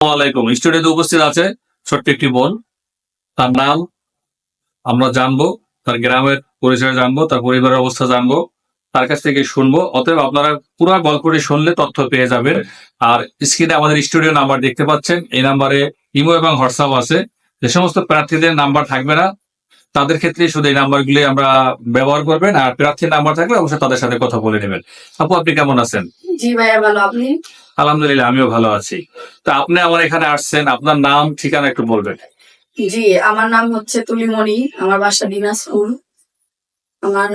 আলাইকুম স্টুডিওতে উপস্থিত আছে ছোট্ট একটি বোন। তার নাম আমরা জানব, তার গ্রামের পরিচয় জানব, তার পরিবারের অবস্থা জানব, তার কাছ থেকে শুনব। অতএব আপনারা পুরো গল্পটি শুনলে তথ্য পেয়ে যাবেন। আর স্ক্রিনে আমাদের স্টুডিও নাম্বার দেখতে পাচ্ছেন। এই নাম্বারে ইমো এবং হোয়াটসঅ্যাপ আছে। যে সমস্ত প্রার্থীদের নাম্বার থাকবে না তাদের ক্ষেত্রে শুধু এই নাম্বারগুলি আমরা ব্যবহার করবেন আর প্রার্থীর নাম্বার থাকলে অবশ্যই তাদের সাথে কথা বলে নেবেন। আপু আপনি কেমন আছেন? জি ভাইয়া ভালো। আপনি? আলহামদুলিল্লাহ আমিও ভালো আছি। তো আপনি আমার এখানে আসছেন আপনার নাম ঠিকানা একটু বলবেন। জি আমার নাম হচ্ছে তুলিমণি আমার বাসা দিনাজপুর। আমার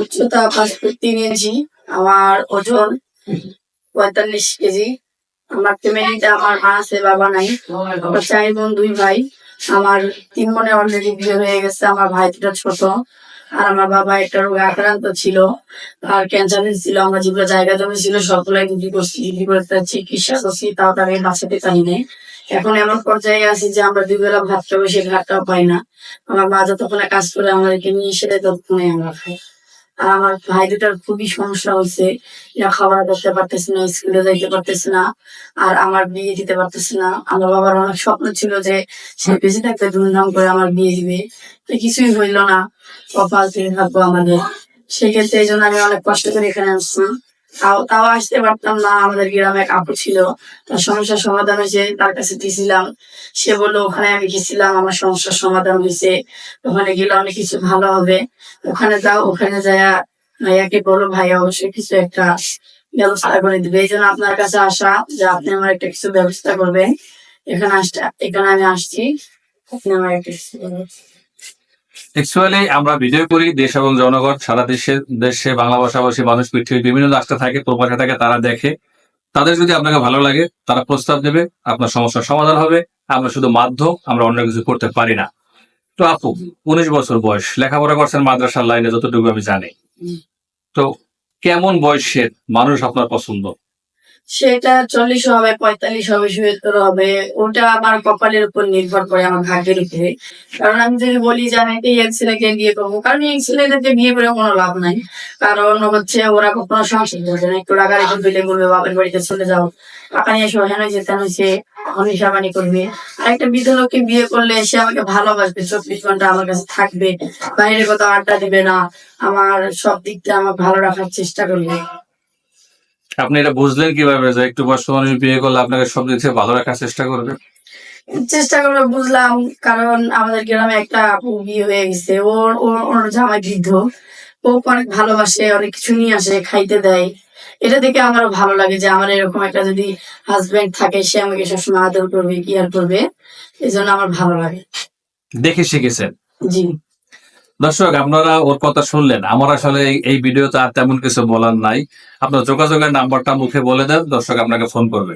উচ্চতা পাঁচ ফুট তিন ইঞ্চি আমার ওজন পঁয়তাল্লিশ কেজি। আমার ফ্যামিলিতে আমার মা আছে বাবা নাই। আমার চার বোন দুই ভাই। আমার তিন বোনে অলরেডি বিয়ে হয়ে গেছে, আমার ভাই দুটো ছোট, আর আমার বাবা একটা রোগে আক্রান্ত ছিল আর ক্যান্সার ছিল আমরা যেগুলো জায়গা জমি ছিল সবগুলাই বিক্রি করছি বিক্রি করে তার চিকিৎসা করছি, তাও তাকে বাঁচাতে পারি নাই। এখন এমন পর্যায়ে আছি যে আমরা দুই বেলা ভাত খাব, সে ভাতটাও পাই না। আমার মা যতক্ষণে কাজ করে আমাদেরকে নিয়ে দেয়, ততক্ষণে আমরা খাই। আর আমার ভাই দুটার খুবই সমস্যা হয়েছে। খাবার করতে পারতেছে না, স্কুলে যাইতে পারতেছে না, আর আমার বিয়ে দিতে পারতেছে না। আমার বাবার অনেক স্বপ্ন ছিল যে সে বেঁচে থাকতে ধুমধাম করে আমার বিয়ে দিবে। কিছুই হইল না। কপাল থেকে থাকব আমাদের। সেক্ষেত্রে এই জন্য আমি অনেক কষ্ট করে এখানে আসছি। তাও তাও আসতে পারতাম না। আমাদের গ্রামে আপু ছিল। তার সমস্যার সমাধান হয়েছে, তার কাছে দিয়েছিলাম সে বলল, ওখানে আমি গেছিলাম, আমার সমস্যার সমাধান হয়েছে। ওখানে গেলে অনেক কিছু ভালো হবে। ওখানে যাও, ওখানে যায়া ভাইয়াকে বলো, ভাইয়া অবশ্যই কিছু একটা ব্যবস্থা করে দিবে। এই জন্য আপনার কাছে আসা, যে আপনি আমার একটা কিছু ব্যবস্থা করবেন। এখানে আসতে, এখানে আমি আসছি। আপনি আমার একটা কিছু। অ্যাকচুয়ালি আমরা ভিডিও করি দেশ এবং জনগণ সারা দেশে দেশে বাংলা ভাষাভাষী মানুষ পৃথিবীর বিভিন্ন রাষ্ট্রে থাকে প্রবাসে থাকে তারা দেখে। তাদের যদি আপনাকে ভালো লাগে তারা প্রস্তাব দেবে আপনার সমস্যার সমাধান হবে আমরা শুধু মাধ্যম আমরা অন্য কিছু করতে পারি না। তো আপু উনিশ বছর বয়স লেখাপড়া করছেন মাদ্রাসার লাইনে যতটুকু আমি জানি। তো কেমন বয়সের মানুষ আপনার পছন্দ? সেটা চল্লিশ হবে, পঁয়তাল্লিশ হবে, সত্তর হবে, ওটা আমার কপালের উপর নির্ভর করে, আমার ভাগ্যের উপরে। কারণ আমি যদি বলি যে আমি একটা ইয়াং ছেলেকে বিয়ে করব, কারণ ইয়াং ছেলেদেরকে বিয়ে করে কোনো লাভ নাই। কারণ হচ্ছে ওরা কখনো সংসার করবে না, একটু রাগারাগি দিলে বলবে বাপের বাড়িতে চলে যাও টাকা নিয়ে এসো, হেন হয়েছে, তেন হয়েছে অনিসাবানি করবে। আর একটা বৃদ্ধ লোককে বিয়ে করলে সে আমাকে ভালোবাসবে, চব্বিশ ঘণ্টা আমার কাছে থাকবে, বাইরে কোথাও আড্ডা দিবে না, আমার সব দিক দিয়ে আমার ভালো রাখার চেষ্টা করবে। আপনি এটা বুঝলেন কীভাবে যে একটু বয়স্ক মানুষ বিয়ে করলে আপনাকে সব দিক থেকে ভালো রাখার চেষ্টা করবে? চেষ্টা করে বুঝলাম কারণ আমাদের গ্রামে একটা আপু বিয়ে হয়ে গেছে। ওর ওর জামাই বৃদ্ধ। ও অনেক ভালোবাসে অনেক কিছু নিয়ে আসে খাইতে দেয়। এটা দেখে আমারও ভালো লাগে যে আমার এরকম একটা যদি হাজবেন্ড থাকে সে আমাকে সবসময় আদর করবে কেয়ার করবে। এই জন্য আমার ভালো লাগে। দেখে শিখেছেন। জি। দর্শক আপনারা ওর কথা শুনলেন। আমার আসলে এই- ভিডিওতে আর তেমন কিছু বলার নাই। আপনার যোগাযোগের নাম্বারটা মুখে বলে দেন দর্শক আপনাকে ফোন করবে।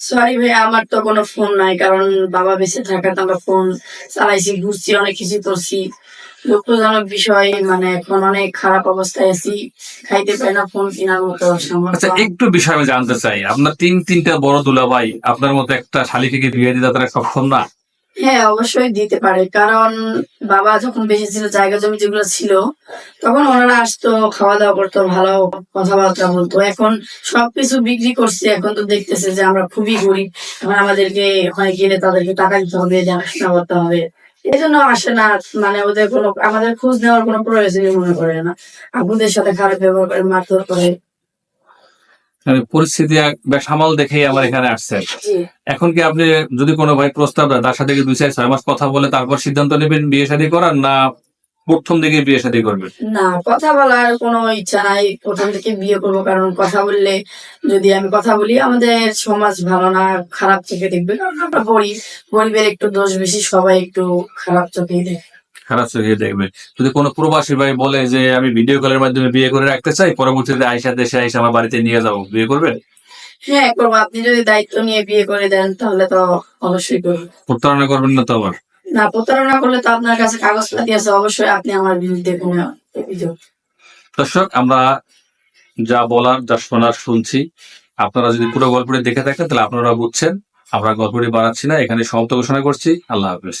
সরি ভাই আমার তো কোনো ফোন নাই কারণ বাবা বেঁচে থাকাতে আমরা ফোন চালাইছি ঘুরছি অনেক কিছু করছি। দুঃখজনক বিষয় মানে এখন অনেক খারাপ অবস্থায় আছি খাইতে পাই না ফোন কেনার মতো আচ্ছা একটু বিষয় আমি জানতে চাই। আপনার তিন তিনটা বড় দুলাভাই আপনার মতো একটা শালিকে বিয়ে দিতে তারা সক্ষম না? হ্যাঁ অবশ্যই দিতে পারে। কারণ বাবা যখন বেঁচে ছিল, জায়গা জমি যেগুলো ছিল, তখন ওনারা আসতো খাওয়া দাওয়া করতো, ভালো কথাবার্তা বলতো। এখন সবকিছু বিক্রি করছে, এখন তো দেখতেছে যে আমরা খুবই গরিব। এখন আমাদেরকে ওখানে গেলে তাদেরকে টাকা দিতে হবে দেখাশোনা করতে হবে। এই জন্য আসে না মানে ওদের কোনো, আমাদের খোঁজ নেওয়ার কোনো প্রয়োজনই মনে করে না। আবুদের সাথে খারাপ ব্যবহার করে, মারধর করে। পরিস্থিতি এক- সামাল দেখেই আমার এখানে আসছেন জি। এখন কি আপনি যদি কোনো ভাই প্রস্তাব দেয় তার সাথে দুই চার ছয় মাস কথা বলে তারপর সিদ্ধান্ত নেবেন বিয়ে শাদী করার না প্রথম দিকে বিয়ে শাদী করবেন? না কথা বলার কোনো ইচ্ছা নাই। প্রথম থেকে বিয়ে করব কারণ কথা বললে যদি আমি কথা বলি আমাদের সমাজ ভালো না খারাপ চোখে দেখবে। কারণ আমরা গরিব গরিবের একটু দোষ বেশি সবাই একটু খারাপ চোখেই দেখে। খারাপ চোখে দেখবে। যদি কোনো প্রবাসী ভাই বলে যে আমি ভিডিও কলের মাধ্যমে বিয়ে করে রাখতে চাই পরবর্তীতে আইসা দেশে আইসা আমার বাড়িতে নিয়ে যাব। বিয়ে করবেন? হ্যাঁ করব। আপনি যদি দায়িত্ব নিয়ে বিয়ে করে দেন তাহলে তো অবশ্যই করব। প্রতারণা করবেন না তো আবার? না প্রতারণা করলে তো আপনার কাছে কাগজপাতি আছে। অবশ্যই আপনি আমার বিরুদ্ধে কোনো অভিযোগ। দর্শক আমরা যা বলার যা শোনার শুনছি আপনারা যদি পুরো গল্পটি দেখে থাকেন তাহলে আপনারা বুঝছেন। আমরা গল্পটি বাড়াচ্ছি না এখানে সমাপ্ত ঘোষণা করছি। আল্লাহ হাফেজ।